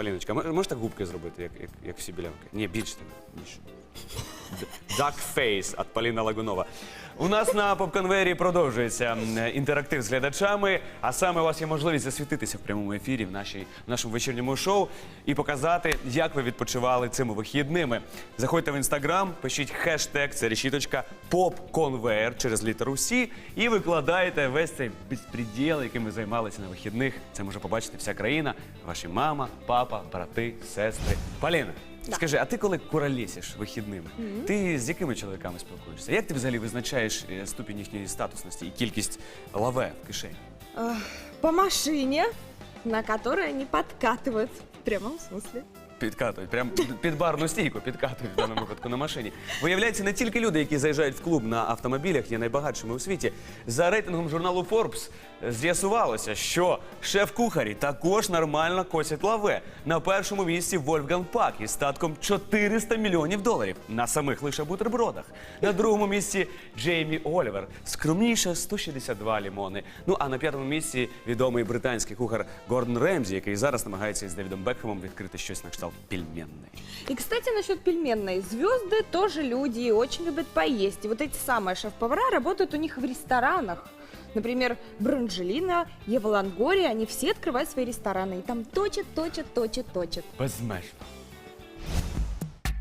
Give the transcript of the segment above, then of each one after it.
Поліночка, м- можеш так губки зробити, як, як, як всі білявки? Ні, більш так, більше. Duck Face від Поліна Лагунова. У нас на поп-конвейері продовжується інтерактив з глядачами, а саме у вас є можливість засвітитися в прямому ефірі в, нашій, нашому вечірньому шоу і показати, як ви відпочивали цими вихідними. Заходьте в інстаграм, пишіть хештег, це решіточка поп-конвейер через літеру Сі і викладаєте весь цей безпреділ, яким ви займалися на вихідних. Це може побачити вся країна, ваші мама, папа, брати, сестри. Поліна, Скажи, а ти коли королесиш вихідними, ти з якими чоловіками спілкуєшся? Як ти взагалі визначаєш е, ступінь їхньої статусності і кількість лаве в кишені? По машине, на которой они подкатывают. В прямом смысле. Підкатують, прям під барну стійку підкатують в даному випадку на машині. Виявляється, не тільки люди, які заїжджають в клуб на автомобілях, є найбагатшими у світі. За рейтингом журналу Forbes з'ясувалося, що шеф-кухарі також нормально косять лаве. На першому місці Вольфган Пак із статком 400 мільйонів доларів на самих лише бутербродах. На другому місці Джеймі Олівер, скромніше 162 лімони. Ну а на п'ятому місці відомий британський кухар Гордон Ремзі, який зараз намагається із Девідом Бекхемом відкрити щось на кшталт пельменної. И, кстати, насчет пельменной. Звезды тоже люди и очень любят поесть. И вот эти самые шеф-повара работают у них в ресторанах. Например, Бранжелина, Ева Лангория, они все открывают свои рестораны. И там точат, точат, точат, точат. Безмежно.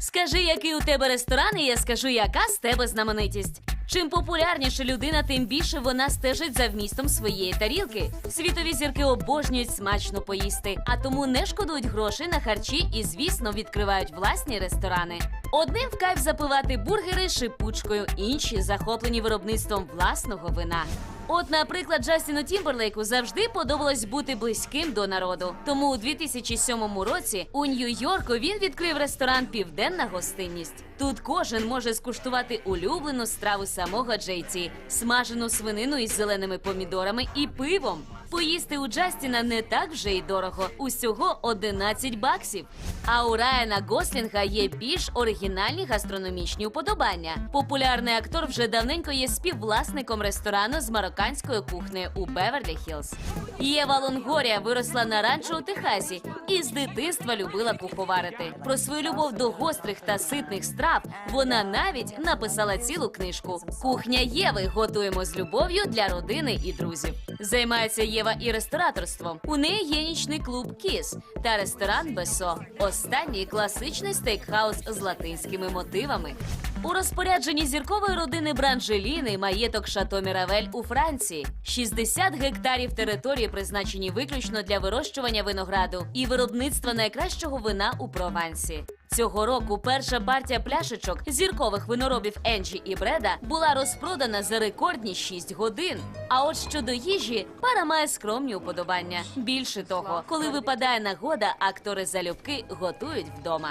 Скажи, який у тебе ресторан, і я скажу, яка з тебе знаменитість. Чим популярніша людина, тим більше вона стежить за вмістом своєї тарілки. Світові зірки обожнюють смачно поїсти, а тому не шкодують грошей на харчі і, звісно, відкривають власні ресторани. Одним в кайф запивати бургери шипучкою, інші захоплені виробництвом власного вина. От, наприклад, Джастіну Тімберлейку завжди подобалось бути близьким до народу. Тому у 2007 році у Нью-Йорку він відкрив ресторан Південна гостинність. Тут кожен може скуштувати улюблену страву самого Джейті – смажену свинину із зеленими помідорами і пивом. Поїсти у Джастіна не так вже й дорого, усього 11 баксів. А у Райана Гослінга є більш оригінальні гастрономічні уподобання. Популярний актор вже давненько є співвласником ресторану з марокканської кухни у Беверлі Хіллз. Єва Лонгорія виросла на ранчо у Техасі і з дитинства любила куховарити. Про свою любов до гострих та ситних страв вона навіть написала цілу книжку. Кухня Єви готуємо з любов'ю для родини і друзів. Займається Єва і рестораторством. У неї є нічний клуб Кіс та ресторан Бесо. Останній класичний стейкхаус з латинськими мотивами. У розпорядженні зіркової родини Бранжеліни маєток Шато Міравель у Франції. 60 гектарів території призначені виключно для вирощування винограду і виробництва найкращого вина у Провансі. Цього року перша партія пляшечок зіркових виноробів Енджі і Бреда була розпродана за рекордні 6 годин. А от щодо їжі, пара має скромні уподобання. Більше того, коли випадає нагода, актори залюбки готують вдома.